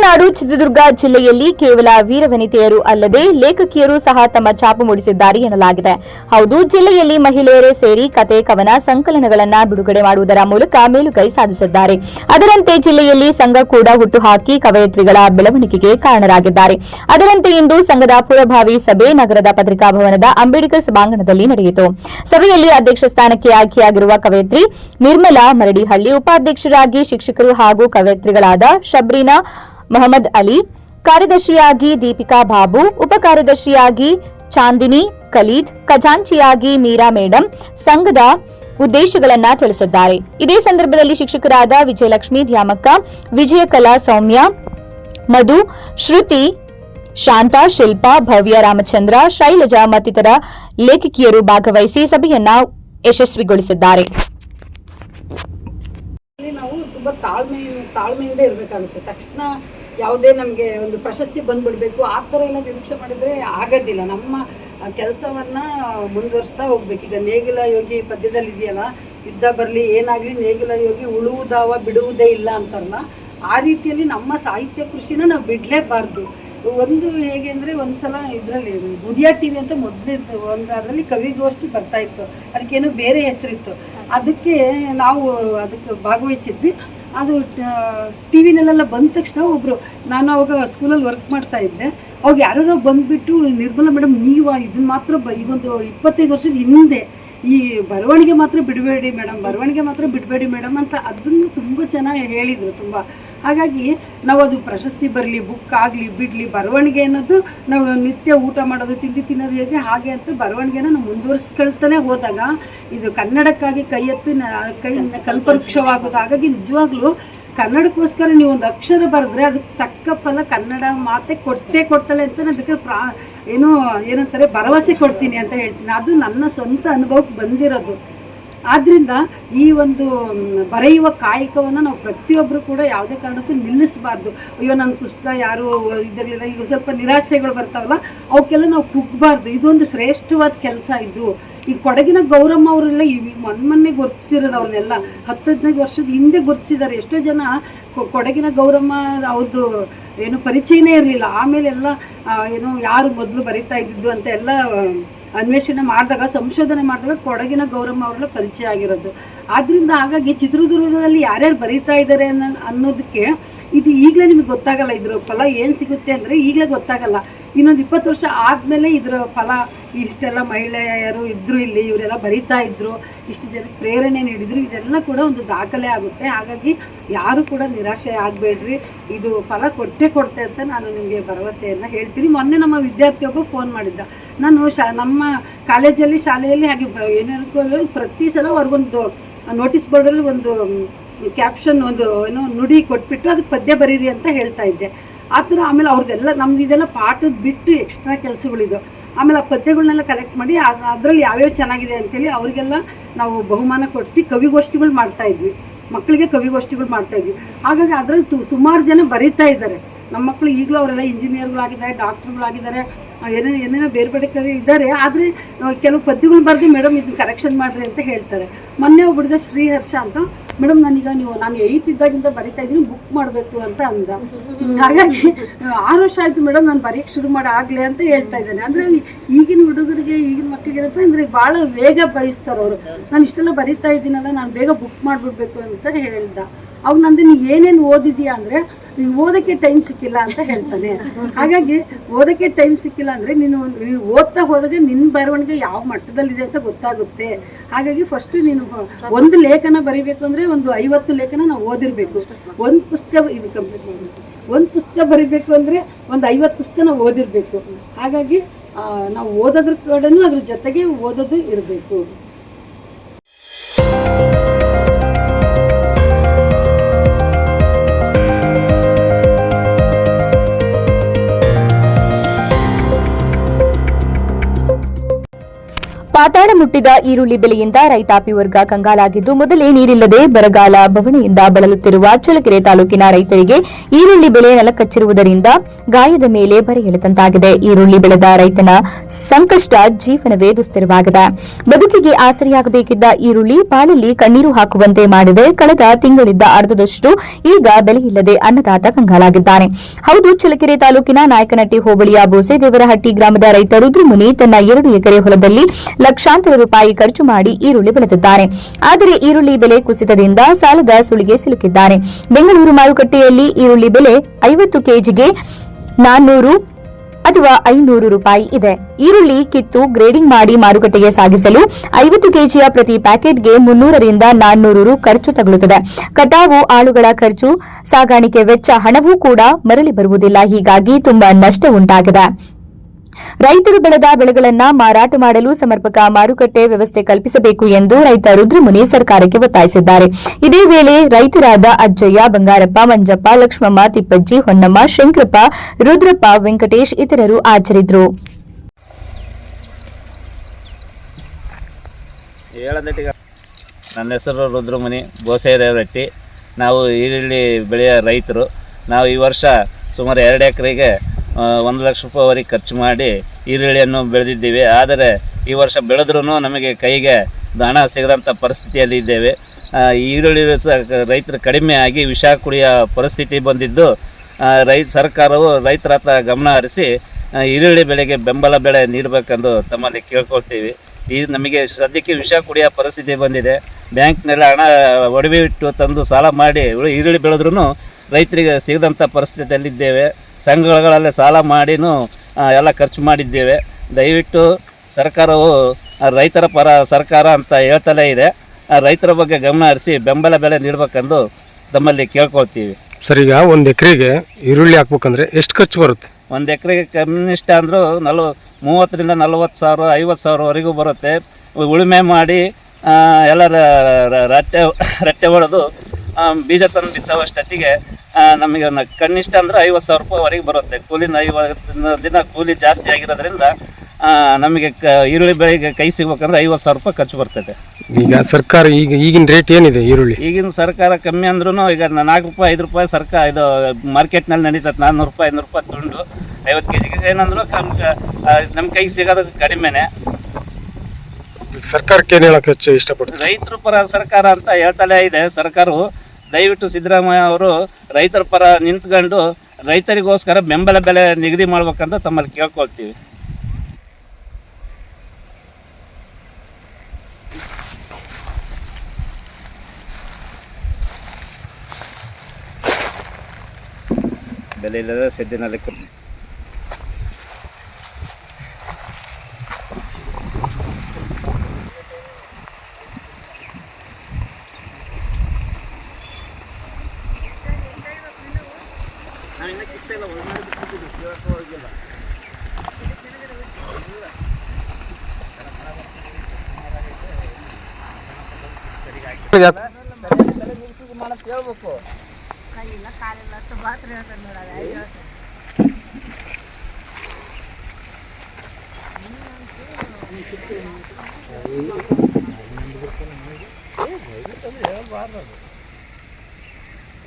ತುಳುನಾಡು ಚಿತ್ರದುರ್ಗ ಜಿಲ್ಲೆಯಲ್ಲಿ ಕೇವಲ ವೀರವನಿತೆಯರು ಅಲ್ಲದೆ ಲೇಖಕಿಯರು ಸಹ ತಮ್ಮ ಛಾಪು ಮೂಡಿಸಿದ್ದಾರೆ ಎನ್ನಲಾಗಿದೆ. ಹೌದು, ಜಿಲ್ಲೆಯಲ್ಲಿ ಮಹಿಳೆಯರೇ ಸೇರಿ ಕತೆ, ಕವನ, ಸಂಕಲನಗಳನ್ನ ಬಿಡುಗಡೆ ಮಾಡುವುದರ ಮೂಲಕ ಮೇಲುಗೈ ಸಾಧಿಸಿದ್ದಾರೆ. ಅದರಂತೆ ಜಿಲ್ಲೆಯಲ್ಲಿ ಸಂಘ ಕೂಡ ಹುಟ್ಟುಹಾಕಿ ಕವಯತ್ರಿಗಳ ಬೆಳವಣಿಗೆಗೆ ಕಾರಣರಾಗಿದ್ದಾರೆ. ಅದರಂತೆ ಇಂದು ಸಂಘದ ಪೂರ್ವಭಾವಿ ಸಭೆ ನಗರದ ಪತ್ರಿಕಾ ಭವನದ ಅಂಬೇಡ್ಕರ್ ಸಭಾಂಗಣದಲ್ಲಿ ನಡೆಯಿತು. ಸಭೆಯಲ್ಲಿ ಅಧ್ಯಕ್ಷ ಸ್ಥಾನಕ್ಕೆ ಆಯ್ಕೆಯಾಗಿರುವ ಕವಯತ್ರಿ ನಿರ್ಮಲಾ ಮರಡಿಹಳ್ಳಿ, ಉಪಾಧ್ಯಕ್ಷರಾಗಿ ಶಿಕ್ಷಕರು ಹಾಗೂ ಕವಯತ್ರಿಗಳಾದ ಶಬ್ರೀನಾ ಮೊಹಮ್ಮದ್ ಅಲಿ, ಕಾರ್ಯದರ್ಶಿಯಾಗಿ ದೀಪಿಕಾ ಬಾಬು ಉಪ ಕಾರ್ಯದರ್ಶಿಯಾಗಿ ಚಾಂದಿನಿ, ಖಲೀದ್, ಖಜಾಂಚಿಯಾಗಿ ಮೀರಾ ಮೇಡಂ ಸಂಘದ ಉದ್ದೇಶಗಳನ್ನ ತಿಳಿಸಿದ್ದಾರೆ. ಇದೇ ಸಂದರ್ಭದಲ್ಲಿ ಶಿಕ್ಷಕರಾದ ವಿಜಯಲಕ್ಷ್ಮಿ ಧ್ಯಾಮಕ್ಕ ವಿಜಯಕಲಾ ಸೌಮ್ಯ, ಮಧು, ಶ್ರುತಿ, ಶಾಂತಾ, ಶಿಲ್ಪಾ, ಭವ್ಯ ರಾಮಚಂದ್ರ, ಶೈಲಜಾ ಮತ್ತಿತರ ಲೇಖಕಿಯರು ಭಾಗವಹಿಸಿ ಸಭೆಯನ್ನ ಯಶಸ್ವಿಗೊಳಿಸಿದ್ದಾರೆ. ನಾವು ತುಂಬಾ ತಾಳ್ಮೆ, ತಾಳ್ಮೆಯಿಂದ ಇರಬೇಕಾಗುತ್ತೆ. ತಕ್ಷಣ ಯಾವುದೇ ನಮಗೆ ಒಂದು ಪ್ರಶಸ್ತಿ ಬಂದ್ಬಿಡ್ಬೇಕು, ಆ ಥರ ಎಲ್ಲ ನಿರೀಕ್ಷೆ ಮಾಡಿದರೆ ಆಗೋದಿಲ್ಲ. ನಮ್ಮ ಕೆಲಸವನ್ನು ಮುಂದುವರಿಸ್ತಾ ಹೋಗ್ಬೇಕು. ಈಗ ನೇಗಿಲ ಯೋಗಿ ಪದ್ಯದಲ್ಲಿ ಇದೆಯಲ್ಲ ಯುದ್ಧ ಬರಲಿ, ಏನಾಗಲಿ, ನೇಗಿಲ ಯೋಗಿ ಉಳುವುದಾವ ಬಿಡುವುದೇ ಇಲ್ಲ ಅಂತಾರಲ್ಲ, ಆ ರೀತಿಯಲ್ಲಿ ನಮ್ಮ ಸಾಹಿತ್ಯ ಕೃಷಿನ ನಾವು ಬಿಡಲೇಬಾರ್ದು. ಒಂದು ಹೇಗೆ ಅಂದರೆ ಒಂದ್ಸಲ ಇದರಲ್ಲಿ ಉದಯ ಟಿ ವಿ ಅಂತ ಮೊದಲು ಒಂದು ಅದರಲ್ಲಿ ಕವಿಗೋಷ್ಠಿ ಬರ್ತಾ ಇತ್ತು. ಅದಕ್ಕೇನೋ ಬೇರೆ ಹೆಸರಿತ್ತು. ಅದಕ್ಕೆ ನಾವು ಅದಕ್ಕೆ ಭಾಗವಹಿಸಿದ್ವಿ. ಅದು ಟಿ ವಿನಲ್ಲೆಲ್ಲ ಬಂದ ತಕ್ಷಣ ಒಬ್ಬರು ನಾನು ಅವಾಗ ಸ್ಕೂಲಲ್ಲಿ ವರ್ಕ್ ಮಾಡ್ತಾ ಇದ್ದೆ. ಅವಾಗ ಯಾರೋ ಬಂದುಬಿಟ್ಟು, ನಿರ್ಮಲಾ ಮೇಡಮ್ ನೀವು ಇದನ್ನ ಮಾತ್ರ ಬ, ಈ ಒಂದು ಇಪ್ಪತ್ತೈದು ವರ್ಷದ ಹಿಂದೆ, ಈ ಬರವಣಿಗೆ ಮಾತ್ರ ಬಿಡಬೇಡಿ ಮೇಡಮ್ ಬರವಣಿಗೆ ಮಾತ್ರ ಬಿಡಬೇಡಿ ಮೇಡಮ್ ಅಂತ ಅದನ್ನು ತುಂಬ ಚೆನ್ನಾಗಿ ಹೇಳಿದರು, ತುಂಬ. ಹಾಗಾಗಿ ನಾವು ಅದು ಪ್ರಶಸ್ತಿ ಬರಲಿ ಬುಕ್ ಆಗಲಿ ಬಿಡಲಿ ಬರವಣಿಗೆ ಅನ್ನೋದು ನಾವು ನಿತ್ಯ ಊಟ ಮಾಡೋದು ತಿಂಡಿ ತಿನ್ನೋದು ಹೇಗೆ ಹಾಗೆ ಅಂತ ಬರವಣಿಗೆನ ನಾವು ಮುಂದುವರಿಸ್ಕೊಳ್ತಾನೆ ಹೋದಾಗ ಇದು ಕನ್ನಡಕ್ಕಾಗಿ ಕೈ ಎತ್ತಿ ಕೈ ಕಲ್ಪವೃಕ್ಷವಾಗೋದು ಹಾಗಾಗಿ ನಿಜವಾಗ್ಲೂ ಕನ್ನಡಕ್ಕೋಸ್ಕರ ನೀವು ಒಂದು ಅಕ್ಷರ ಬರೆದ್ರೆ ಅದಕ್ಕೆ ತಕ್ಕ ಫಲ ಕನ್ನಡ ಮಾತೆ ಕೊಟ್ಟೇ ಕೊಡ್ತಾಳೆ ಅಂತ ನಾನು ಬೇಕಾದ್ರೆ ಪ್ರಾ ಏನೋ ಏನಂತಾರೆ ಭರವಸೆ ಕೊಡ್ತೀನಿ ಅಂತ ಹೇಳ್ತೀನಿ. ಅದು ನನ್ನ ಸ್ವಂತ ಅನುಭವಕ್ಕೆ ಬಂದಿರೋದು. ಆದ್ದರಿಂದ ಈ ಒಂದು ಬರೆಯುವ ಕಾಯಕವನ್ನು ನಾವು ಪ್ರತಿಯೊಬ್ಬರು ಕೂಡ ಯಾವುದೇ ಕಾರಣಕ್ಕೂ ನಿಲ್ಲಿಸಬಾರ್ದು. ಅಯ್ಯೋ, ನನ್ನ ಪುಸ್ತಕ ಯಾರು ಇದರಲ್ಲಿಲ್ಲ ಈಗ ಸ್ವಲ್ಪ ನಿರಾಶೆಗಳು ಬರ್ತಾವಲ್ಲ, ಅವಕ್ಕೆಲ್ಲ ನಾವು ಕುಗ್ಬಾರ್ದು. ಇದೊಂದು ಶ್ರೇಷ್ಠವಾದ ಕೆಲಸ ಇದು. ಈ ಕೊಡಗಿನ ಗೌರಮ್ಮ ಅವರೆಲ್ಲ ಈ ಮೊನ್ನೆ ಗುರ್ತಿಸಿರೋದು ಅವ್ರನ್ನೆಲ್ಲ. ಹತ್ತು ಹದಿನೈದು ವರ್ಷದ ಹಿಂದೆ ಗುರುತಿಸಿದ್ದಾರೆ. ಎಷ್ಟೋ ಜನ ಕೊಡಗಿನ ಗೌರಮ್ಮ ಅವ್ರದ್ದು ಏನು ಪರಿಚಯನೇ ಇರಲಿಲ್ಲ. ಆಮೇಲೆಲ್ಲ ಏನು ಯಾರು ಮೊದಲು ಬರೀತಾ ಇದ್ದಿದ್ದು ಅಂತ ಎಲ್ಲ ಅನ್ವೇಷಣೆ ಮಾಡಿದಾಗ, ಸಂಶೋಧನೆ ಮಾಡಿದಾಗ ಕೊಡಗಿನ ಗೌರಮ್ಮ ಅವರೆಲ್ಲ ಪರಿಚಯ ಆಗಿರೋದು. ಆದ್ದರಿಂದ ಹಾಗಾಗಿ ಚಿತ್ರದುರ್ಗದಲ್ಲಿ ಯಾರ್ಯಾರು ಬರೀತಾ ಇದ್ದಾರೆ ಅನ್ನೋ, ಅನ್ನೋದಕ್ಕೆ ಇದು ಈಗಲೇ ನಿಮಗೆ ಗೊತ್ತಾಗಲ್ಲ ಇದ್ರ ಫಲ ಏನು ಸಿಗುತ್ತೆ ಅಂದರೆ ಈಗಲೇ ಗೊತ್ತಾಗಲ್ಲ. ಇನ್ನೊಂದು ಇಪ್ಪತ್ತು ವರ್ಷ ಆದಮೇಲೆ ಇದರ ಫಲ, ಇಷ್ಟೆಲ್ಲ ಮಹಿಳೆಯರು ಇದ್ದರು ಇಲ್ಲಿ, ಇವರೆಲ್ಲ ಬರಿತಾ ಇದ್ದರು ಇಷ್ಟು ಜನಕ್ಕೆ ಪ್ರೇರಣೆ ನೀಡಿದರು, ಇದೆಲ್ಲ ಕೂಡ ಒಂದು ದಾಖಲೆ ಆಗುತ್ತೆ. ಹಾಗಾಗಿ ಯಾರು ಕೂಡ ನಿರಾಶೆ ಆಗಬೇಡ್ರಿ. ಇದು ಫಲ ಕೊಟ್ಟೇ ಕೊಡ್ತೆ ಅಂತ ನಾನು ನಿಮಗೆ ಭರವಸೆಯನ್ನು ಹೇಳ್ತೀನಿ. ಮೊನ್ನೆ ನಮ್ಮ ವಿದ್ಯಾರ್ಥಿಯೊಬ್ಬ ಫೋನ್ ಮಾಡಿದ್ದ. ನಾನು ಶಾ, ನಮ್ಮ ಕಾಲೇಜಲ್ಲಿ, ಶಾಲೆಯಲ್ಲಿ ಹಾಗೆ ಏನೇನು ಪ್ರತಿ ಸಲ ಅವ್ರಿಗೊಂದು ನೋಟಿಸ್ ಬೋರ್ಡಲ್ಲಿ ಒಂದು ಕ್ಯಾಪ್ಷನ್ ಒಂದು ಏನೋ ನುಡಿ ಕೊಟ್ಬಿಟ್ಟು ಅದಕ್ಕೆ ಪದ್ಯ ಬರೀರಿ ಅಂತ ಹೇಳ್ತಾ ಇದ್ದೆ. ಆ ಥರ ಆಮೇಲೆ ಅವ್ರದ್ದೆಲ್ಲ, ನಮ್ದು ಇದೆಲ್ಲ ಪಾಠದ ಬಿಟ್ಟು ಎಕ್ಸ್ಟ್ರಾ ಕೆಲಸಗಳಿದು. ಆಮೇಲೆ ಆ ಪದ್ಯಗಳನ್ನೆಲ್ಲ ಕಲೆಕ್ಟ್ ಮಾಡಿ ಅದರಲ್ಲಿ ಯಾವ್ಯಾವ ಚೆನ್ನಾಗಿದೆ ಅಂತೇಳಿ ಅವರಿಗೆಲ್ಲ ನಾವು ಬಹುಮಾನ ಕೊಡಿಸಿ ಕವಿಗೋಷ್ಠಿಗಳು ಮಾಡ್ತಾ ಇದ್ವಿ. ಮಕ್ಕಳಿಗೆ ಕವಿಗೋಷ್ಠಿಗಳು ಮಾಡ್ತಾ ಇದ್ವಿ. ಹಾಗಾಗಿ ಅದರಲ್ಲಿ ಸುಮಾರು ಜನ ಬರೀತಾ ಇದ್ದಾರೆ. ನಮ್ಮ ಮಕ್ಕಳು ಈಗಲೂ ಅವರೆಲ್ಲ ಇಂಜಿನಿಯರ್ಗಳಾಗಿದ್ದಾರೆ ಡಾಕ್ಟ್ರುಗಳಾಗಿದ್ದಾರೆ ಏನೇನೋ ಏನೇನೋ ಬೇರೆ ಬೇರೆ ಕಡೆ ಇದ್ದಾರೆ. ಆದರೆ ಕೆಲವು ಪದ್ಯಗಳು ಬರೆದು ಮೇಡಮ್ ಇದನ್ನ ಕರೆಕ್ಷನ್ ಮಾಡಿರಿ ಅಂತ ಹೇಳ್ತಾರೆ. ಮೊನ್ನೆ ಒಬ್ಬ ಹುಡುಗ ಶ್ರೀಹರ್ಷ ಅಂತ, ಮೇಡಮ್, ನಾನೀಗ ನೀವು ನಾನು ಏಯ್ತ್ ಇದ್ದಾಗಿಂದ ಬರಿತಾ ಇದ್ದೀನಿ ಬುಕ್ ಮಾಡಬೇಕು ಅಂತ ಅಂದ. ಹಾಗಾಗಿ, ಆರು ವರ್ಷ ಆಯಿತು ಮೇಡಮ್ ನಾನು ಬರೆಯೋಕ್ಕೆ ಶುರು ಮಾಡಿ ಆಗಲೇ ಅಂತ ಹೇಳ್ತಾ ಇದ್ದಾನೆ. ಅಂದರೆ, ಈಗಿನ ಹುಡುಗರಿಗೆ, ಈಗಿನ ಮಕ್ಕಳಿಗೆ ಏನಪ್ಪ ಅಂದರೆ ಭಾಳ ಬೇಗ ಬಯಸ್ತಾರೆ ಅವರು. ನಾನು ಇಷ್ಟೆಲ್ಲ ಬರಿತಾ ಇದ್ದೀನಲ್ಲ ನಾನು ಬೇಗ ಬುಕ್ ಮಾಡಿಬಿಡ್ಬೇಕು ಅಂತ ಹೇಳ್ದ. ಅವ್ನು ನಂದು ನೀ ಏನೇನು ಓದಿದ್ಯಾ ಅಂದರೆ ನೀವು ಓದೋಕ್ಕೆ ಟೈಮ್ ಸಿಕ್ಕಿಲ್ಲ ಅಂತ ಹೇಳ್ತಾನೆ. ಹಾಗಾಗಿ ಓದೋಕ್ಕೆ ಟೈಮ್ ಸಿಕ್ಕಿಲ್ಲ ಅಂದರೆ ನೀನು ನೀನು ಓದ್ತಾ ಹೋದಾಗ ನಿನ್ನ ಬರವಣಿಗೆ ಯಾವ ಮಟ್ಟದಲ್ಲಿದೆ ಅಂತ ಗೊತ್ತಾಗುತ್ತೆ. ಹಾಗಾಗಿ ಫಸ್ಟ್ ನೀನು ಒಂದು ಲೇಖನ ಬರಿಬೇಕು ಅಂದರೆ ಒಂದು ಐವತ್ತು ಲೇಖನ ನಾವು ಓದಿರಬೇಕು. ಒಂದು ಪುಸ್ತಕ ಇದು ಕಂಪ್ಲೀಟ್ ಮಾಡಬೇಕು ಒಂದು ಪುಸ್ತಕ ಬರಿಬೇಕು ಅಂದರೆ ಒಂದು ಐವತ್ತು ಪುಸ್ತಕ ನಾವು ಓದಿರಬೇಕು. ಹಾಗಾಗಿ ನಾವು ಓದೋದ್ರ ಕಡೆನೂ ಅದ್ರ ಜೊತೆಗೆ ಓದೋದು ಇರಬೇಕು. ಪಾತಾಳ ಮುಟ್ಟಿದ ಈರುಳ್ಳಿ ಬೆಲೆಯಿಂದ ರೈತಾಪಿ ವರ್ಗ ಕಂಗಾಲಾಗಿದ್ದು, ಮೊದಲೇ ನೀರಿಲ್ಲದೆ ಬರಗಾಲ ಬವಣೆಯಿಂದ ಬಳಲುತ್ತಿರುವ ಚಳ್ಳಕೆರೆ ತಾಲೂಕಿನ ರೈತರಿಗೆ ಈರುಳ್ಳಿ ಬೆಲೆ ನೆಲಕಚ್ಚಿರುವುದರಿಂದ ಗಾಯದ ಮೇಲೆ ಬರೆ ಎಳೆದಂತಾಗಿದೆ. ಈರುಳ್ಳಿ ಬೆಳೆದ ರೈತನ ಸಂಕಷ್ಟ ಜೀವನವೇ ದುಸ್ಥಿರವಾಗಿದೆ. ಬದುಕಿಗೆ ಆಸರೆಯಾಗಬೇಕಿದ್ದ ಈರುಳ್ಳಿ ಬಾಳಲ್ಲಿ ಕಣ್ಣೀರು ಹಾಕುವಂತೆ ಮಾಡಿದೆ. ಕಳೆದ ತಿಂಗಳಿದ್ದ ಅರ್ಧದಷ್ಟು ಈಗ ಬೆಲೆಯಿಲ್ಲದೆ ಅನ್ನದಾತ ಕಂಗಾಲಾಗಿದ್ದಾನೆ. ಹೌದು, ಚಳ್ಳಕೆರೆ ತಾಲೂಕಿನ ನಾಯಕನಟ್ಟಿ ಹೋಬಳಿಯ ಬೋಸೆ ದೇವರಹಟ್ಟಿ ಗ್ರಾಮದ ರೈತ ರುದ್ರಮುನಿ ತನ್ನ ಎರಡು ಎಕರೆ ಹೊಲದಲ್ಲಿ ಲಕ್ಷಾಂತರ ರೂಪಾಯಿ ಖರ್ಚು ಮಾಡಿ ಈರುಳ್ಳಿ ಬೆಳೆದಿದ್ದಾರೆ. ಆದರೆ ಈರುಳ್ಳಿ ಬೆಲೆ ಕುಸಿತದಿಂದ ಸಾಲದ ಸುಳಿಗೆ ಸಿಲುಕಿದ್ದಾರೆ. ಬೆಂಗಳೂರು ಮಾರುಕಟ್ಟೆಯಲ್ಲಿ ಈರುಳ್ಳಿ ಬೆಲೆ ಐವತ್ತು ಕೆಜಿಗೆ ನಾನ್ನೂರು ಅಥವಾ ಐನೂರು ರೂಪಾಯಿ ಇದೆ. ಈರುಳ್ಳಿ ಕಿತ್ತು ಗ್ರೇಡಿಂಗ್ ಮಾಡಿ ಮಾರುಕಟ್ಟೆಗೆ ಸಾಗಿಸಲು ಐವತ್ತು ಕೆಜಿಯ ಪ್ರತಿ ಪ್ಯಾಕೆಟ್ಗೆ ಮುನ್ನೂರರಿಂದ ನಾನ್ನೂರು ರು ಖರ್ಚು ತಗುಲುತ್ತದೆ. ಕಟಾವು ಆಳುಗಳ ಖರ್ಚು, ಸಾಗಾಣಿಕೆ ವೆಚ್ಚ, ಹಣವೂ ಕೂಡ ಮರಳಿ ಬರುವುದಿಲ್ಲ. ಹೀಗಾಗಿ ತುಂಬಾ ನಷ್ಟ ಉಂಟಾಗಿದೆ. ರೈತರು ಬೆಳೆದ ಬೆಳೆಗಳನ್ನು ಮಾರಾಟ ಮಾಡಲು ಸಮರ್ಪಕ ಮಾರುಕಟ್ಟೆ ವ್ಯವಸ್ಥೆ ಕಲ್ಪಿಸಬೇಕು ಎಂದು ರೈತ ರುದ್ರಮುನಿ ಸರ್ಕಾರಕ್ಕೆ ಒತ್ತಾಯಿಸಿದ್ದಾರೆ. ಇದೇ ವೇಳೆ ರೈತರಾದ ಅಜ್ಜಯ್ಯ, ಬಂಗಾರಪ್ಪ, ಮಂಜಪ್ಪ, ಲಕ್ಷ್ಮಮ್ಮ, ತಿಪ್ಪಜ್ಜಿ, ಹೊನ್ನಮ್ಮ, ಶಂಕರಪ್ಪ, ರುದ್ರಪ್ಪ, ವೆಂಕಟೇಶ್ ಇತರರು ಹೇಳದಟ್ಟಿಗ ನನ್ನ ಹೆಸರು ರುದ್ರಮುನಿ ಬೋಸೇದೇವರಟ್ಟಿ ನಾವು ಈರುಳ್ಳಿ ಬೆಳೆಯ ರೈತರು. ನಾವು ಈ ವರ್ಷ ಸುಮಾರು ಎರಡು ಎಕರೆಗೆ ಒಂದು ಲಕ್ಷ ರೂಪಾಯಿವರೆಗೆ ಖರ್ಚು ಮಾಡಿ ಈರುಳ್ಳಿಯನ್ನು ಬೆಳೆದಿದ್ದೀವಿ. ಆದರೆ ಈ ವರ್ಷ ಬೆಳೆದ್ರೂ ನಮಗೆ ಕೈಗೆ ಹಣ ಸಿಗದಂಥ ಪರಿಸ್ಥಿತಿಯಲ್ಲಿ ಇದ್ದೇವೆ. ಈರುಳ್ಳಿ ರೈತರು ಕಡಿಮೆ ಆಗಿ ವಿಷ ಕುಡಿಯ ಪರಿಸ್ಥಿತಿ ಬಂದಿದ್ದು ರೈತ ಸರ್ಕಾರವು ರೈತರ ಹತ್ರ ಗಮನ ಹರಿಸಿ ಈರುಳ್ಳಿ ಬೆಳೆಗೆ ಬೆಂಬಲ ಬೆಲೆ ನೀಡಬೇಕೆಂದು ತಮ್ಮಲ್ಲಿ ಕೇಳ್ಕೊಳ್ತೀವಿ. ಈ ನಮಗೆ ಸದ್ಯಕ್ಕೆ ವಿಷ ಕುಡಿಯೋ ಪರಿಸ್ಥಿತಿ ಬಂದಿದೆ. ಬ್ಯಾಂಕ್ನಲ್ಲಿ ಹಣ ಒಡವೆ ಇಟ್ಟು ತಂದು ಸಾಲ ಮಾಡಿ ಈರುಳ್ಳಿ ಬೆಳೆದ್ರೂ ರೈತರಿಗೆ ಸಿಗದಂಥ ಪರಿಸ್ಥಿತಿಯಲ್ಲಿದ್ದೇವೆ. ಸಂಘಗಳಲ್ಲಿ ಸಾಲ ಮಾಡಿನೂ ಎಲ್ಲ ಖರ್ಚು ಮಾಡಿದ್ದೇವೆ. ದಯವಿಟ್ಟು ಸರ್ಕಾರವು ರೈತರ ಪರ ಸರ್ಕಾರ ಅಂತ ಹೇಳ್ತಲೇ ಇದೆ. ಆ, ರೈತರ ಬಗ್ಗೆ ಗಮನ ಹರಿಸಿ ಬೆಂಬಲ ಬೆಲೆ ನೀಡಬೇಕೆಂದು ತಮ್ಮಲ್ಲಿ ಕೇಳ್ಕೊಳ್ತೀವಿ. ಸರ್ ಈಗ ಒಂದು ಎಕರೆಗೆ ಈರುಳ್ಳಿ ಹಾಕ್ಬೇಕಂದ್ರೆ ಎಷ್ಟು ಖರ್ಚು ಬರುತ್ತೆ? ಒಂದು ಎಕರೆಗೆ ಕನಿಷ್ಠ ಅಂದರೂ ನಲ್ವ ಮೂವತ್ತರಿಂದ ನಲ್ವತ್ತು ಸಾವಿರ ಐವತ್ತು ಸಾವಿರವರೆಗೂ ಬರುತ್ತೆ. ಉಳುಮೆ ಮಾಡಿ ಎಲ್ಲ ರಟ್ಟೆ ರಟ್ಟೆ ಹೊಡೆದು ಬೀಜ ತಂದು ಬಿತ್ತವಷ್ಟೊತ್ತಿಗೆ ನಮಗೆ ಕನಿಷ್ಠ ಅಂದರೆ ಐವತ್ತು ಸಾವಿರ ರೂಪಾಯಿವರೆಗೆ ಬರುತ್ತೆ. ಕೂಲಿನ ಐವತ್ತು ದಿನ ಕೂಲಿ ಜಾಸ್ತಿ ಆಗಿರೋದ್ರಿಂದ ನಮಗೆ ಕ ಈರುಳ್ಳಿ ಬೆಳೆಗೆ ಕೈ ಸಿಗ್ಬೇಕಂದ್ರೆ ಐವತ್ತು ಸಾವಿರ ರೂಪಾಯಿ ಖರ್ಚು ಬರ್ತದೆ ಈಗ ಸರ್ಕಾರ ಈಗ ಈಗಿನ ರೇಟ್ ಏನಿದೆ ಈರುಳ್ಳಿ? ಈಗಿನ ಸರ್ಕಾರ ಕಮ್ಮಿ ಅಂದ್ರೂ ಈಗ ನಾಲ್ಕು ರೂಪಾಯಿ ಐದು ರೂಪಾಯಿ ಸರ್ಕಾರ ಇದು ಮಾರ್ಕೆಟ್ನಲ್ಲಿ ನಡೀತದೆ ನಾನ್ನೂರು ರೂಪಾಯಿ ಐನೂರು ರೂಪಾಯಿ ತುಂಡು. ಐವತ್ತು ಕೆ ಜಿಗೆ ಏನಂದ್ರು ಕಮ್ ನಮ್ಮ ಕೈಗೆ ಸಿಗೋದು ಕಡಿಮೆನೆ. ಸರ್ಕಾರಕ್ಕೆ ಏನು ಹೇಳಕ್ಕೆ ಹೆಚ್ಚು ಇಷ್ಟಪಡ್ತೀವಿ ರೈತರ ಪರ ಸರ್ಕಾರ ಅಂತ ಹೇಳ್ತಲೇ ಇದೆ. ಸರ್ಕಾರವು ದಯವಿಟ್ಟು ಸಿದ್ದರಾಮಯ್ಯ ಅವರು ರೈತರ ಪರ ನಿಂತ್ಕೊಂಡು ರೈತರಿಗೋಸ್ಕರ ಬೆಂಬಲ ಬೆಲೆ ನಿಗದಿ ಮಾಡ್ಬೇಕಂತ ತಮ್ಮಲ್ಲಿ ಕೇಳ್ಕೊಳ್ತೀವಿ. ಬೆಲೆ ಇಲ್ಲದ ಸದ್ಯನಲ್ಲಿ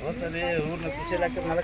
ಹೋದ್ಸಲಿ ಊರ್ನ ಕೃಷಿ ಇಲಾಖೆ ಮೇಲೆ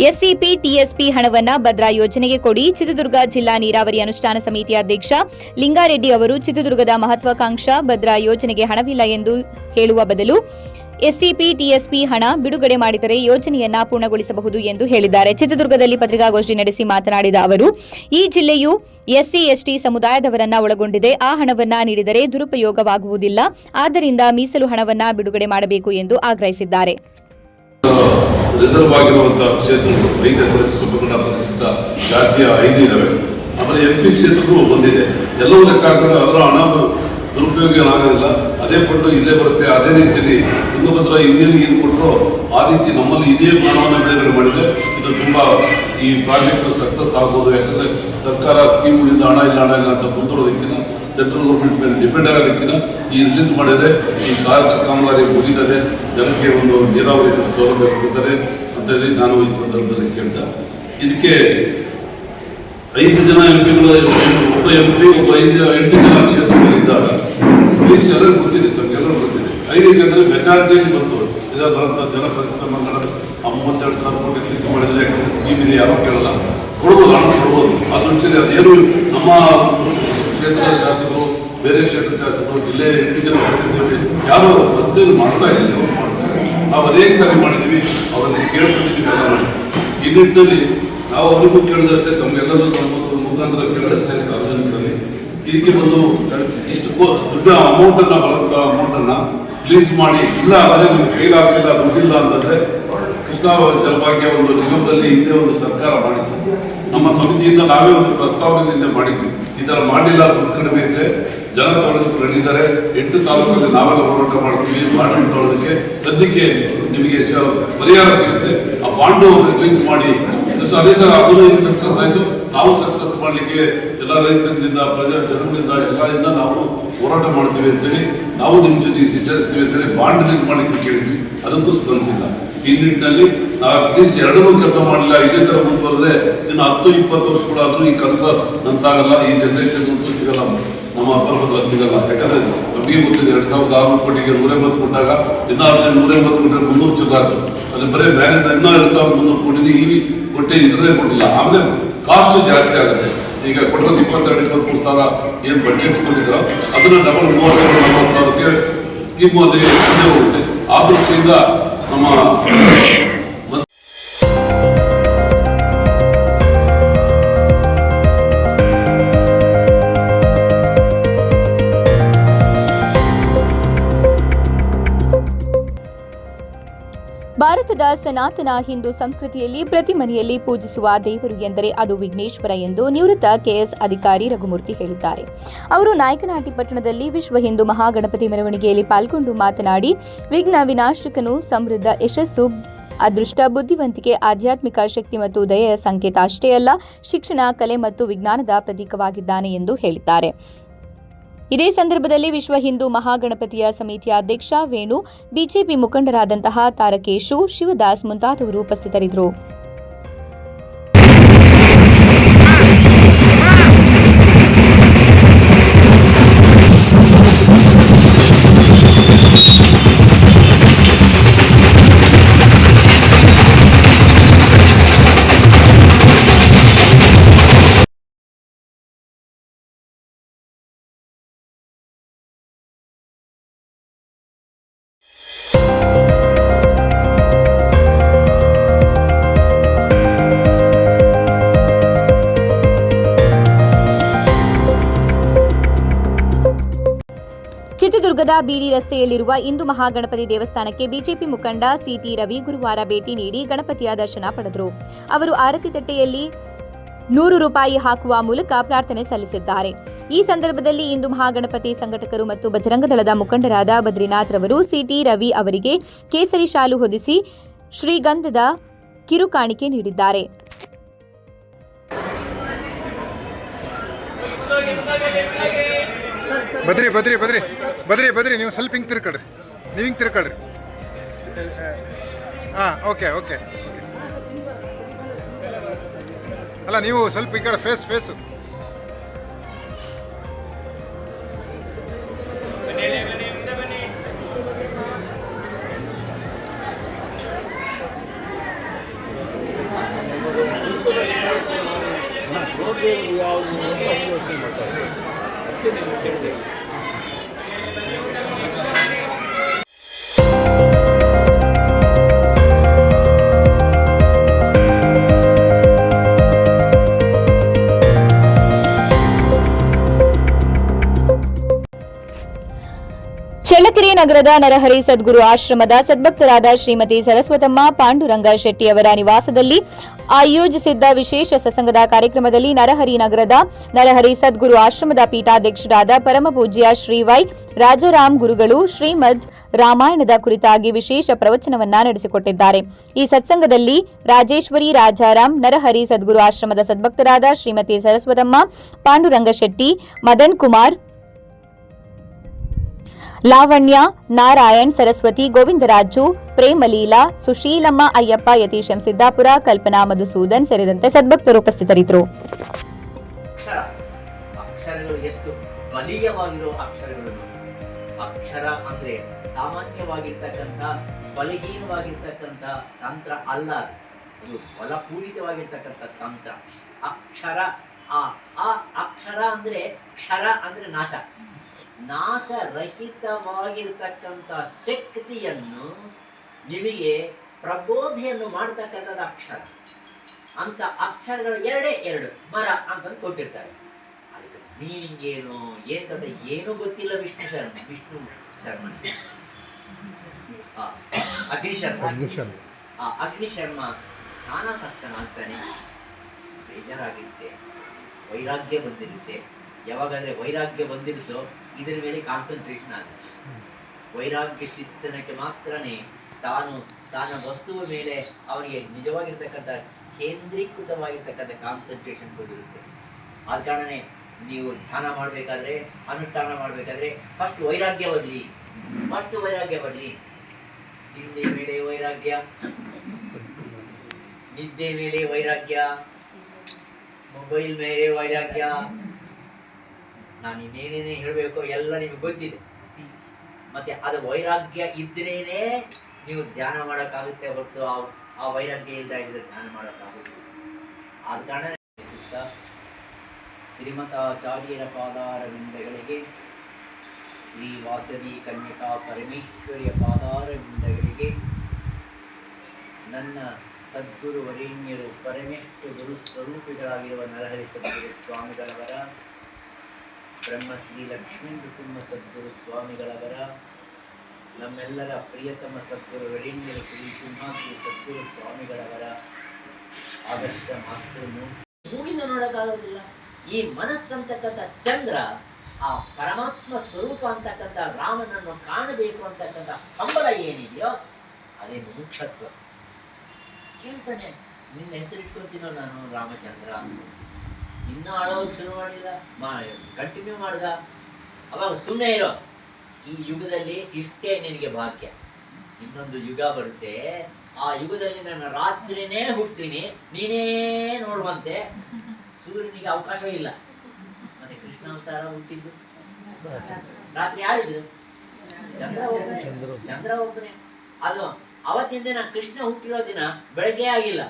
ಎಸ್ಸಿಪಿ, ಟಿಎಸ್ಪಿ ಹಣವನ್ನ ಭದ್ರಾ ಯೋಜನೆಗೆ ಕೊಡಿ. ಚಿತ್ರದುರ್ಗ ಜಿಲ್ಲಾ ನೀರಾವರಿ ಅನುಷ್ಠಾನ ಸಮಿತಿ ಅಧ್ಯಕ್ಷ ಲಿಂಗಾರೆಡ್ಡಿ ಅವರು ಚಿತ್ರದುರ್ಗದ ಮಹತ್ವಾಕಾಂಕ್ಷ ಭದ್ರಾ ಯೋಜನೆಗೆ ಹಣವಿಲ್ಲ ಎಂದು ಹೇಳುವ ಬದಲು ಎಸ್ಸಿಪಿ, ಟಿಎಸ್ಪಿ ಹಣ ಬಿಡುಗಡೆ ಮಾಡಿದರೆ ಯೋಜನೆಯನ್ನ ಪೂರ್ಣಗೊಳಿಸಬಹುದು ಎಂದು ಹೇಳಿದ್ದಾರೆ. ಚಿತ್ರದುರ್ಗದಲ್ಲಿ ಪತ್ರಿಕಾಗೋಷ್ಠಿ ನಡೆಸಿ ಮಾತನಾಡಿದ ಅವರು, ಈ ಜಿಲ್ಲೆಯು ಎಸ್ಸಿ, ಎಸ್ಟಿ ಸಮುದಾಯದವರನ್ನ ಒಳಗೊಂಡಿದೆ. ಆ ಹಣವನ್ನ ನೀಡಿದರೆ ದುರುಪಯೋಗವಾಗುವುದಿಲ್ಲ. ಆದ್ದರಿಂದ ಮೀಸಲು ಹಣವನ್ನ ಬಿಡುಗಡೆ ಮಾಡಬೇಕು ಎಂದು ಆಗ್ರಹಿಸಿದ್ದಾರೆ. ರಿಸರ್ವ್ ಆಗಿರುವಂತಹ ಕ್ಷೇತ್ರಗಳು ಐದು ಪರಿಶಿಷ್ಟ ಪಂಗಡ ಪರಿಶಿಷ್ಟ ಜಾತಿಯ ಐದು ಇದಾವೆ. ಆಮೇಲೆ ಎಂ ಪಿ ಕ್ಷೇತ್ರಗಳು ಬಂದಿದೆ. ಎಲ್ಲವೂ ಲೆಕ್ಕ ಹಾಕೊಂಡು ಅದರ ಹಣ ದುರುಪಯೋಗ ಏನಾಗೋದಿಲ್ಲ ಅದೇ ಫಂಡು ಇಲ್ಲೇ ಬರುತ್ತೆ, ಅದೇ ರೀತಿಯಲ್ಲಿ ತುಂಗಭದ್ರ ಇನ್ನೇನು ಏನು ಕೊಟ್ಟರು ಆ ರೀತಿ ನಮ್ಮಲ್ಲಿ ಇದೇ ಪ್ರಮಾಣವನ್ನು ಬಿಡುಗಡೆ ಮಾಡಿದೆ ಇದು ತುಂಬ ಈ ಪ್ರಾಜೆಕ್ಟ್ ಸಕ್ಸಸ್ ಆಗ್ಬೋದು. ಯಾಕಂದರೆ ಸರ್ಕಾರ ಸ್ಕೀಮ್ಗಳಿಂದ ಹಣ ಇಲ್ಲ ಹಣ ಇಲ್ಲ ಅಂತ ಮುಂದೂಡೋದಕ್ಕಿಂತ ಸೆಂಟ್ರಲ್ ಗೌರ್ಮೆಂಟ್ ಮೇಲೆ ಡಿಪೆಂಡ್ ಆಗೋದಕ್ಕಿಂತ ಈ ರಿಲೀಸ್ ಮಾಡಿದರೆ ಈ ಕಾರ್ಯ ಕಾಮಗಾರಿ ಮುಗಿದರೆ ಜನಕ್ಕೆ ಒಂದು ನೀರಾವರಿ ಸೌಲಭ್ಯ ಕೊಡ್ತಾರೆ ಅಂತ ಹೇಳಿ ನಾನು ಈ ಸಂದರ್ಭದಲ್ಲಿ ಕೇಳ್ತಾ ಇದಕ್ಕೆ ಐದು ಜನ ಎಂ ಪಿಗಳು ಒಬ್ಬ ಎಂ ಪಿ ಒಬ್ಬ ಐದು ಎಂಟು ಜನ ಕ್ಷೇತ್ರಗಳಿದ್ದಾಗ ಲೀಸ್ಟ್ ಎಲ್ಲರೂ ಗೊತ್ತಿದೆ ಎಲ್ಲರೂ ಗೊತ್ತಿದೆ. ಐದು ಜನರಲ್ಲಿ ಮೆಜಾರಿಟಿಯಲ್ಲಿ ಬಂತು ಇದರ ಬರಂತ ಜನ ಪರಿಶ್ರಮಗಳ ಆ ಮೂವತ್ತೆರಡು ಸಾವಿರ ಕೋಟಿ ರಿಲೀಸ್ ಮಾಡಿದರೆ ಸ್ಕೀಮ್ ಇದೆ, ಯಾರೋ ಕೇಳಲ್ಲ. ಕೊಡ್ಬೋದು, ಹಣ ಕೊಡ್ಬೋದು. ಆ ಅದೇನು ನಮ್ಮ ಕ್ಷೇತ್ರದ ಶಾಸಕರು, ಬೇರೆ ಕ್ಷೇತ್ರದ ಶಾಸಕರು, ಜಿಲ್ಲೆ ಎಂಟು ಜನ ಯಾರು ರಸ್ತೆಯನ್ನು ಮಾಡ್ತಾ ಇದ್ದೀವಿ ನಾವು ಅನೇಕ ಸಾರಿ ಮಾಡಿದ್ದೀವಿ, ಅವರನ್ನು ಕೇಳ್ಕೊಂಡಿದ್ದೀವಿ ಈ ನಿಟ್ಟಿನಲ್ಲಿ ನಾವು ಅವರಿಗೂ ಕೇಳಿದಷ್ಟೇ ತಮಗೆಲ್ಲರೂ ನಮ್ಮ ಮುಖಾಂತರ ಕೇಳಿದಷ್ಟೇ ಸಾರ್ವಜನಿಕರಲ್ಲಿ ಇದಕ್ಕೆ ಬಂದು ಇಷ್ಟು ದೊಡ್ಡ ಅಮೌಂಟನ್ನು ಬರುತ್ತ ಅಮೌಂಟನ್ನು ರಿಲೀಸ್ ಮಾಡಿ, ಇಲ್ಲ ಆದರೆ ನಿಮ್ಗೆ ಕೈಲಾಗಲಿಲ್ಲ, ಬಂದಿಲ್ಲ ಅಂತಂದ್ರೆ ಕೃಷ್ಣ ಜಲಭಾಗ್ಯ ಒಂದು ನಿಗಮದಲ್ಲಿ ಹಿಂದೆ ಒಂದು ಸರ್ಕಾರ ಮಾಡಿತ್ತು. ನಮ್ಮ ಸಮಿತಿಯಿಂದ ನಾವೇ ಒಂದು ಪ್ರಸ್ತಾವನೆಯಿಂದ ಮಾಡಿದ್ವಿ. ಈ ಥರ ಮಾಡಿಲ್ಲ ದುಡ್ಡು ಕಡಿಮೆ ಇದ್ರೆ ಜನ ತೊಗೊಳೋದಕ್ಕೆ ರೆಡಿದ್ದಾರೆ ಎಂಟು ತಾಲೂಕಲ್ಲಿ ನಾವೆಲ್ಲ ಹೋರಾಟ ಮಾಡ್ತೀವಿ. ಬಾಂಡ್ ತೊಳೆದಕ್ಕೆ ಸದ್ಯಕ್ಕೆ ನಿಮಗೆ ಪರಿಹಾರ ಸಿಗುತ್ತೆ. ಆ ಬಾಂಡು ರಿಲೀಸ್ ಮಾಡಿ. ಅದೇ ಥರ ಏನು ಸಕ್ಸಸ್ ಆಯಿತು? ನಾವು ಸಕ್ಸಸ್ ಮಾಡಲಿಕ್ಕೆ ಎಲ್ಲ ರೈತರಿಂದ, ಪ್ರಜಾ ಜನರಿಂದ, ಎಲ್ಲರಿಂದ ನಾವು ಹೋರಾಟ ಮಾಡ್ತೀವಿ ಅಂತೇಳಿ ನಾವು ನಿಮ್ಮ ಜೊತೆಗೆ ಸೇರಿಸ್ತೀವಿ ಅಂತೇಳಿ ಬಾಂಡ್ ರಿಲೀಸ್ ಮಾಡಲಿಕ್ಕೆ ಕೇಳಿದ್ವಿ. ಅದಕ್ಕೂ ಸ್ಪಂದಿಸಿಲ್ಲ. ಈ ನಿಟ್ಟಿನಲ್ಲಿ ಅಟ್ಲೀಸ್ಟ್ ಎರಡನ್ನೂ ಕೆಲಸ ಮಾಡಿಲ್ಲ. ಇದೇ ಥರ ಮುಂದುವರೆದ್ರೆ ಇನ್ನು ಹತ್ತು, ಇಪ್ಪತ್ತು ವರ್ಷ ಕೂಡ ಆದರೂ ಈ ಕೆಲಸ ನನ್ಸಾಗಲ್ಲ, ಈ ಜನರೇಷನ್ ಅಂತೂ ಸಿಗಲ್ಲ, ನಮ್ಮ ಪರ್ವತ ಸಿಗಲ್ಲ. ಯಾಕಂದ್ರೆ ನಮಗೆ ಗೊತ್ತಿದೆ, ಎರಡು ಸಾವಿರದ ಆರು ಕೋಟಿಗೆ ನೂರ ಎಂಬತ್ತು ಕೊಟ್ಟಾಗ ಇನ್ನೂ ನೂರ ಎಂಬತ್ತು ಕೊಟ್ಟರೆ ಮುನ್ನೂರು ಚುಗಾತು ಅಲ್ಲಿ ಬರೀ ಬ್ಯಾಂಕ್ ಇನ್ನೂ ಎರಡು ಸಾವಿರದ ಮುನ್ನೂರು ಕೋಟಿ ಈ ಕೊಟ್ಟೆ ಇದ್ರೆ ಕೊಟ್ಟಿಲ್ಲ. ಆಮೇಲೆ ಕಾಸ್ಟ್ ಜಾಸ್ತಿ ಆಗುತ್ತೆ. ಈಗ ಕೊಡೋದು ಇಪ್ಪತ್ತೆರಡು ಇಪ್ಪತ್ಮೂರು ಸಾವಿರ ಏನು ಬಡ್ಜೆಟ್ ಕೊಟ್ಟಿದ್ರು ಅದನ್ನ ಡಬಲ್ ಮೂವತ್ತೆರಡು ನಲವತ್ತು ಸಾವಿರಕ್ಕೆ ಸ್ಕೀಮು ಅಲ್ಲಿ ಮುಂದೆ ಹೋಗುತ್ತೆ. ಆ ದೃಷ್ಟಿಯಿಂದ ನಮ್ಮ ಭಾರತದ ಸನಾತನ ಹಿಂದೂ ಸಂಸ್ಕೃತಿಯಲ್ಲಿ ಪ್ರತಿ ಮನೆಯಲ್ಲಿ ಪೂಜಿಸುವ ದೇವರು ಎಂದರೆ ಅದು ವಿಘ್ನೇಶ್ವರ ಎಂದು ನಿವೃತ್ತ ಕೆಎಸ್ ಅಧಿಕಾರಿ ರಘುಮೂರ್ತಿ ಹೇಳಿದ್ದಾರೆ. ಅವರು ನಾಯಕನಹಟ್ಟಿ ಪಟ್ಟಣದಲ್ಲಿ ವಿಶ್ವ ಹಿಂದೂ ಮಹಾಗಣಪತಿ ಮೆರವಣಿಗೆಯಲ್ಲಿ ಪಾಲ್ಗೊಂಡು ಮಾತನಾಡಿ, ವಿಘ್ನ ವಿನಾಶಕನು ಸಮೃದ್ಧ, ಯಶಸ್ಸು, ಅದೃಷ್ಟ, ಬುದ್ಧಿವಂತಿಕೆ, ಆಧ್ಯಾತ್ಮಿಕ ಶಕ್ತಿ ಮತ್ತು ದಯೆಯ ಸಂಕೇತ ಅಷ್ಟೇ ಅಲ್ಲ, ಶಿಕ್ಷಣ, ಕಲೆ ಮತ್ತು ವಿಜ್ಞಾನದ ಪ್ರತೀಕವಾಗಿದ್ದಾನೆ ಎಂದು ಹೇಳಿದ್ದಾರೆ. ಇದೇ ಸಂದರ್ಭದಲ್ಲಿ ವಿಶ್ವ ಹಿಂದೂ ಮಹಾಗಣಪತಿಯ ಸಮಿತಿಯ ಅಧ್ಯಕ್ಷ ವೇಣು ಬಿಜೆಪಿ ಮುಖಂಡರಾದಂತಹ ತಾರಕೇಶು ಶಿವದಾಸ್ ಮುಂತಾದವರು ಉಪಸ್ಥಿತರಿದ್ದರು. ಚಿತ್ರದುರ್ಗದ ಬಿಡಿ ರಸ್ತೆಯಲ್ಲಿರುವ ಇಂದು ಮಹಾಗಣಪತಿ ದೇವಸ್ಥಾನಕ್ಕೆ ಬಿಜೆಪಿ ಮುಖಂಡ ಸಿಟಿ ರವಿ ಗುರುವಾರ ಭೇಟಿ ನೀಡಿ ಗಣಪತಿಯ ದರ್ಶನ ಪಡೆದರು. ಅವರು ಆರತಿ ತಟ್ಟೆಯಲ್ಲಿ ನೂರು ರೂಪಾಯಿ ಹಾಕುವ ಮೂಲಕ ಪ್ರಾರ್ಥನೆ ಸಲ್ಲಿಸಿದ್ದಾರೆ. ಈ ಸಂದರ್ಭದಲ್ಲಿ ಇಂದು ಮಹಾಗಣಪತಿ ಸಂಘಟಕರು ಮತ್ತು ಬಜರಂಗದಳದ ಮುಖಂಡರಾದ ಬದ್ರಿನಾಥ್ ರವರು, ಸಿಟಿ ರವಿ ಅವರಿಗೆ ಕೇಸರಿ ಶಾಲು ಹೊದಿಸಿ ಶ್ರೀಗಂಧದ ಕಿರುಕಾಣಿಕೆ ನೀಡಿದ್ದಾರೆ. ಬದ್ರಿ ಬದ್ರಿ ಬದ್ರಿ. ಬದ್ರಿ ಬದ್ರಿ. ನೀವು ಸ್ವಲ್ಪ ಹಿಂಗೆ ತಿರ್ಕೊಳ್ರಿ. ನೀವು ಹಿಂಗೆ ತಿರ್ಕೊಳ್ರಿ. ಹಾಂ ಓಕೆ ಓಕೆ. ಅಲ್ಲ, ನೀವು ಸ್ವಲ್ಪ ಈ ಕಡೆ ಫೇಸ್ ಫೇಸು ನಗರದ ನರಹರಿ ಸದ್ಗುರು ಆಶ್ರಮದ ಸದ್ಭಕ್ತರಾದ ಶ್ರೀಮತಿ ಸರಸ್ವತಮ್ಮ ಪಾಂಡುರಂಗ ಶೆಟ್ಟಿಯವರ ನಿವಾಸದಲ್ಲಿ ಆಯೋಜಿಸಿದ್ದ ವಿಶೇಷ ಸತ್ಸಂಗದ ಕಾರ್ಯಕ್ರಮದಲ್ಲಿ ನರಹರಿ ನಗರದ ನರಹರಿ ಸದ್ಗುರು ಆಶ್ರಮದ ಪೀಠಾಧ್ಯಕ್ಷರಾದ ಪರಮಪೂಜ್ಯ ಶ್ರೀ ವೈ ರಾಜಾರಾಮ್ ಗುರುಗಳು ಶ್ರೀಮದ್ ರಾಮಾಯಣದ ಕುರಿತಾಗಿ ವಿಶೇಷ ಪ್ರವಚನವನ್ನ ನಡೆಸಿಕೊಟ್ಟಿದ್ದಾರೆ. ಈ ಸತ್ಸಂಗದಲ್ಲಿ ರಾಜೇಶ್ವರಿ ರಾಜಾರಾಮ್, ನರಹರಿ ಸದ್ಗುರು ಆಶ್ರಮದ ಸದ್ಭಕ್ತರಾದ ಶ್ರೀಮತಿ ಸರಸ್ವತಮ್ಮ, ಪಾಂಡುರಂಗ ಶೆಟ್ಟಿ, ಮದನ್ ಕುಮಾರ್ ಲಾವಣ್ಯ, ನಾರಾಯಣ್, ಸರಸ್ವತಿ, ಗೋವಿಂದರಾಜು, ಪ್ರೇಮಲೀಲಾ, ಸುಶೀಲಮ್ಮ, ಅಯ್ಯಪ್ಪ, ಯತೀಶ್ ಸಿದ್ದಾಪುರ, ಕಲ್ಪನಾ, ಮಧುಸೂದನ್ ಸೇರಿದಂತೆ ಸದ್ಭಕ್ತರು ಉಪಸ್ಥಿತರಿದ್ದರು. ಅಕ್ಷರ. ಅಂದ್ರೆ ಸಾಮಾನ್ಯವಾಗಿರ್ತಕ್ಕಂಥ, ಬಲಹೀನವಾಗಿರ್ತಕ್ಕಂಥ ತಂತ್ರ ಅಲ್ಲ ಅದು. ಬಲಪೂರಿತವಾಗಿರ್ತಕ್ಕಂಥ ತಂತ್ರ. ಅಕ್ಷರ ಆ ಅಕ್ಷರ ಅಂದ್ರೆ ಕ್ಷರ ಅಂದ್ರೆ ನಾಶ. ನಾಶರಹಿತವಾಗಿರ್ತಕ್ಕಂಥ ಶಕ್ತಿಯನ್ನು ನಿಮಗೆ ಪ್ರಬೋಧೆಯನ್ನು ಮಾಡ್ತಕ್ಕಂಥದ್ದು ಅಕ್ಷರ. ಅಂತ ಅಕ್ಷರಗಳು ಎರಡೇ ಎರಡು ಮರ ಅಂತಂದು ಕೊಟ್ಟಿರ್ತಾರೆ. ಅದಕ್ಕೆ ಮೀನಿಂಗ್ ಏನು ಕತೆ ಏನೂ ಗೊತ್ತಿಲ್ಲ ವಿಷ್ಣು ಶರ್ಮ ವಿಷ್ಣು ಶರ್ಮ. ಅಗ್ನಿ ಶರ್ಮ. ಆ ಅಗ್ನಿ ಶರ್ಮ ಜ್ಞಾನಾಸಕ್ತನಾಗ್ತಾನೆ. ಬೇಜಾರಾಗಿರುತ್ತೆ. ವೈರಾಗ್ಯ ಬಂದಿರುತ್ತೆ. ಯಾವಾಗಾದ್ರೆ ವೈರಾಗ್ಯ ಬಂದಿರುತ್ತೋ ಇದರ ಮೇಲೆ ಕಾನ್ಸಂಟ್ರೇಷನ್ ಆಗಿದೆ. ವೈರಾಗ್ಯ ಚಿತ್ತನಕ್ಕೆ ಮಾತ್ರನೇ ತಾನು ತಾನ ವಸ್ತುವ ಮೇಲೆ ಅವರಿಗೆ ನಿಜವಾಗಿರ್ತಕ್ಕಂಥ ಕೇಂದ್ರೀಕೃತವಾಗಿರ್ತಕ್ಕಂಥ ಕಾನ್ಸಂಟ್ರೇಷನ್ ಬಂದಿರುತ್ತೆ. ಆದ ಕಾರಣನೇ ನೀವು ಧ್ಯಾನ ಮಾಡಬೇಕಾದ್ರೆ ಅನುಷ್ಠಾನ ಮಾಡಬೇಕಾದ್ರೆ ಫಸ್ಟ್ ವೈರಾಗ್ಯ ಬರಲಿ. ಫಸ್ಟ್ ವೈರಾಗ್ಯ ಬರಲಿ. ತಿಂಡಿ ಮೇಲೆ ವೈರಾಗ್ಯ. ನಿದ್ದೆ ಮೇಲೆ ವೈರಾಗ್ಯ. ಮೊಬೈಲ್ ಮೇಲೆ ವೈರಾಗ್ಯ. ನಾನು ಇನ್ನೇನೇನೇ ಹೇಳಬೇಕು ಎಲ್ಲ ನಿಮಗೆ ಗೊತ್ತಿದೆ. ಮತ್ತೆ ಅದು ವೈರಾಗ್ಯ ಇದ್ರೇನೆ ನೀವು ಧ್ಯಾನ ಮಾಡೋಕ್ಕಾಗುತ್ತೆ ಹೊರತು ಆ ಆ ವೈರಾಗ್ಯ ಇಲ್ಲದ ಇದ್ರೆ ಧ್ಯಾನ ಮಾಡೋಕ್ಕಾಗುತ್ತೆ ಆದ ಕಾರಣ ಸುತ್ತ ಶ್ರೀಮತಾಚಾರ್ಯರ ಪಾದಾರವಿಂದಗಳಿಗೆ, ಶ್ರೀ ವಾಸವಿ ಕನ್ಯಕಾ ಪರಮೇಶ್ವರಿಯ ಪಾದಾರವಿಂದಗಳಿಗೆ, ನನ್ನ ಸದ್ಗುರು ವರೇಣ್ಯರು ಪರಮೇಶ್ವರ ಗುರು ಸ್ವರೂಪಿಗಳಾಗಿರುವ ನರಹರಿ ಸದ್ಗುರು ಸ್ವಾಮಿಗಳವರ ಬ್ರಹ್ಮಶ್ರೀ ಲಕ್ಷ್ಮೀಂದ್ರ ಸಿಂಹ ಸದ್ಗುರು ಸ್ವಾಮಿಗಳವರ, ನಮ್ಮೆಲ್ಲರ ಪ್ರಿಯತಮ ಸದ್ಗುರು ವರೇಣ್ಯರು ಶ್ರೀ ಸಿಂಹಾದ್ರಿ ಸದ್ಗುರು ಸ್ವಾಮಿಗಳವರ ಆದರ್ಶ ಮಾತೃನು ನೋಡೋಕ್ಕಾಗೋದಿಲ್ಲ. ಈ ಮನಸ್ಸಂತಕ್ಕಂಥ ಚಂದ್ರ, ಆ ಪರಮಾತ್ಮ ಸ್ವರೂಪ ಅಂತಕ್ಕಂಥ ರಾಮನನ್ನು ಕಾಣಬೇಕು ಅಂತಕ್ಕಂಥ ಹಂಬಲ ಏನಿದೆಯೋ, ಅದೇ ಮುಖ್ಯತ್ವ ಕೇಳ್ತಾನೆ, ನಿನ್ನ ಹೆಸರಿಟ್ಕೊತೀನೋ ನಾನು ರಾಮಚಂದ್ರ. ಇನ್ನೂ ಅಳವಕ್ಕೆ ಶುರು ಮಾಡಿಲ್ಲ ಮಾ ಕಂಟಿನ್ಯೂ ಮಾಡಿದ. ಅವಾಗ ಸುಮ್ಮನೆ ಇರೋ. ಈ ಯುಗದಲ್ಲಿ ಇಷ್ಟೇ ನಿನಗೆ ಭಾಗ್ಯ. ಇನ್ನೊಂದು ಯುಗ ಬರುತ್ತೆ. ಆ ಯುಗದಲ್ಲಿ ನಾನು ರಾತ್ರಿನೇ ಹುಡ್ತೀನಿ ನೀನೇ ನೋಡುವಂತೆ. ಸೂರ್ಯನಿಗೆ ಅವಕಾಶವೇ ಇಲ್ಲ. ಮತ್ತೆ ಕೃಷ್ಣ ಅವತಾರ ಹುಟ್ಟಿದ್ದು. ರಾತ್ರಿ ಯಾರಿದ್ರು? ಚಂದ್ರ ಚಂದ್ರ ಒಬ್ಬನೇ. ಅದು ಅವತ್ತಿನ ದಿನ ಕೃಷ್ಣ ಹುಟ್ಟಿರೋ ದಿನ ಬೆಳಗ್ಗೆ ಆಗಿಲ್ಲ.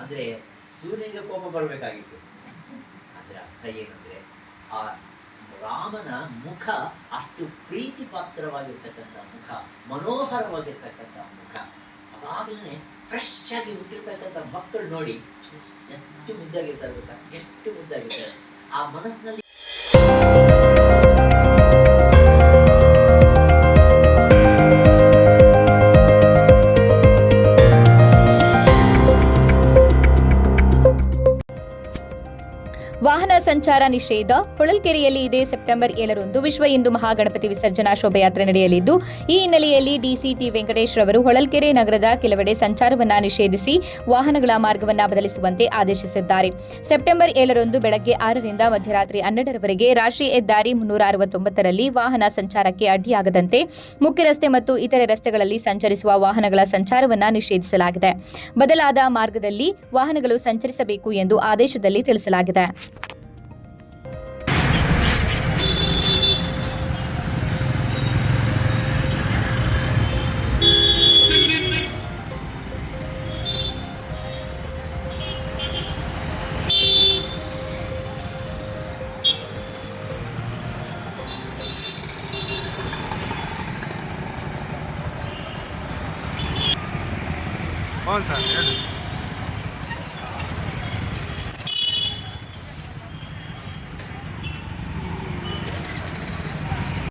ಅಂದ್ರೆ ಸೂರ್ಯನಿಗೆ ಕೋಪ ಬರಬೇಕಾಗಿತ್ತು. ಅದರ ಅರ್ಥ ಆ ರಾಮನ ಮುಖ ಅಷ್ಟು ಪ್ರೀತಿ ಪಾತ್ರವಾಗಿರ್ತಕ್ಕಂಥ ಮುಖ, ಮನೋಹರವಾಗಿರ್ತಕ್ಕಂಥ ಮುಖ. ಅವಾಗಲೇ ಫ್ರೆಶ್ ಆಗಿ ಹುಟ್ಟಿರ್ತಕ್ಕಂಥ ಮಕ್ಕಳು ನೋಡಿ ಎಷ್ಟು ಮುದ್ದಾಗಿರ್ತಾರೆ ಗೊತ್ತಾ ಎಷ್ಟು ಮುದ್ದಾಗಿರ್ತಾರೆ ಆ ಮನಸ್ಸಿನಲ್ಲಿ ಸಂಚಾರ ನಿಷೇಧ ಹೊಳಲ್ಕೆರೆಯಲ್ಲಿ ಇದೇ ಸೆಪ್ಟೆಂಬರ್ ಏಳರಂದು ವಿಶ್ವ ಹಿಂದೂ ಮಹಾಗಣಪತಿ ವಿಸರ್ಜನಾ ಶೋಭಾಯಾತ್ರೆ ನಡೆಯಲಿದ್ದು, ಈ ಹಿನ್ನೆಲೆಯಲ್ಲಿ ಡಿಸಿಟಿ ವೆಂಕಟೇಶ್ ರವರು ಹೊಳಲ್ಕೆರೆ ನಗರದ ಕೆಲವೆಡೆ ಸಂಚಾರವನ್ನು ನಿಷೇಧಿಸಿ ವಾಹನಗಳ ಮಾರ್ಗವನ್ನು ಬದಲಿಸುವಂತೆ ಆದೇಶಿಸಿದ್ದಾರೆ. ಸೆಪ್ಟೆಂಬರ್ ಏಳರಂದು ಬೆಳಗ್ಗೆ ಆರರಿಂದ ಮಧ್ಯರಾತ್ರಿ ಹನ್ನೆರಡರವರೆಗೆ ರಾಷ್ಟ್ರೀಯ ಹೆದ್ದಾರಿ ಮುನ್ನೂರ ಅರವತ್ತೊಂಬತ್ತರಲ್ಲಿ ವಾಹನ ಸಂಚಾರಕ್ಕೆ ಅಡ್ಡಿಯಾಗದಂತೆ ಮುಖ್ಯ ರಸ್ತೆ ಮತ್ತು ಇತರೆ ರಸ್ತೆಗಳಲ್ಲಿ ಸಂಚರಿಸುವ ವಾಹನಗಳ ಸಂಚಾರವನ್ನು ನಿಷೇಧಿಸಲಾಗಿದೆ. ಬದಲಾದ ಮಾರ್ಗದಲ್ಲಿ ವಾಹನಗಳು ಸಂಚರಿಸಬೇಕು ಎಂದು ಆದೇಶದಲ್ಲಿ ತಿಳಿಸಲಾಗಿದೆ.